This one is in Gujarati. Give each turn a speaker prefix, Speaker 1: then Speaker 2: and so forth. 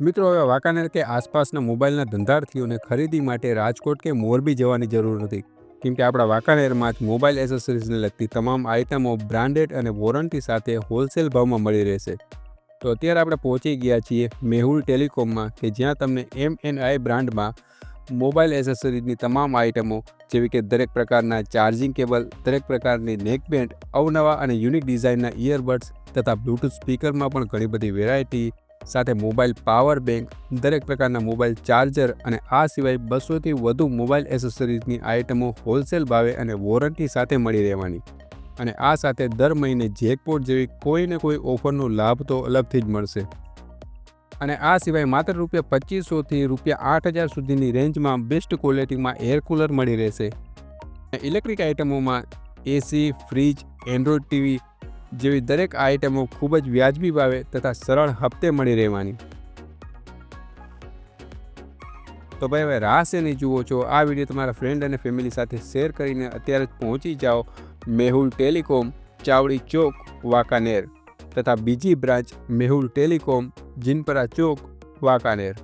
Speaker 1: મિત્રો, હવે વાંકાનેર કે આસપાસના મોબાઈલના ધંધાર્થીઓને ખરીદી માટે રાજકોટ કે મોરબી જવાની જરૂર નથી. કેમ કે આપણા વાંકાનેરમાં જ મોબાઈલ એસેસરીઝને લગતી તમામ આઇટમો બ્રાન્ડેડ અને વોરંટી સાથે હોલસેલ ભાવમાં મળી રહેશે. તો અત્યારે આપણે પહોંચી ગયા છીએ મેહુલ ટેલિકોમમાં, કે જ્યાં તમને એમ એન આઈ બ્રાન્ડમાં મોબાઈલ એસેસરીઝની તમામ આઇટમો જેવી કે દરેક પ્રકારના ચાર્જિંગ કેબલ, દરેક પ્રકારની નેકબેન્ડ, અવનવા અને યુનિક ડિઝાઇનના ઇયરબડ્સ તથા બ્લૂટૂથ સ્પીકરમાં પણ ઘણી બધી વેરાયટી સાથે મોબાઈલ પાવર બેંક, દરેક પ્રકારના મોબાઈલ ચાર્જર અને આ સિવાય બસોથી વધુ મોબાઈલ એસેસરીઝની આઇટમો હોલસેલ ભાવે અને વોરંટી સાથે મળી રહેવાની. અને આ સાથે દર મહિને જેકપોટ જેવી કોઈને કોઈ ઓફરનો લાભ તો અલગથી જ મળશે. અને આ સિવાય માત્ર રૂપિયા પચીસોથી રૂપિયા આઠ હજાર સુધીની રેન્જમાં બેસ્ટ ક્વોલિટીમાં એર કુલર મળી રહેશે. ઇલેક્ટ્રિક આઇટમોમાં એસી, ફ્રીજ, એન્ડ્રોઇડ ટીવી જેવી દરેક આઇટમો ખૂબ જ વ્યાજબી ભાવે તથા સરળ હપ્તે મળી રહેવાની. તો ભાઈ હવે રાહ નહીં જુઓ છો? આ વીડિયો તમારા ફ્રેન્ડ અને ફેમિલી સાથે શેર કરીને અત્યારે જ પહોંચી જાઓ મેહુલ ટેલિકોમ, ચાવડી ચોક, વાંકાનેર તથા બીજી બ્રાન્ચ મેહુલ ટેલિકોમ, જીનપરા ચોક, વાંકાનેર.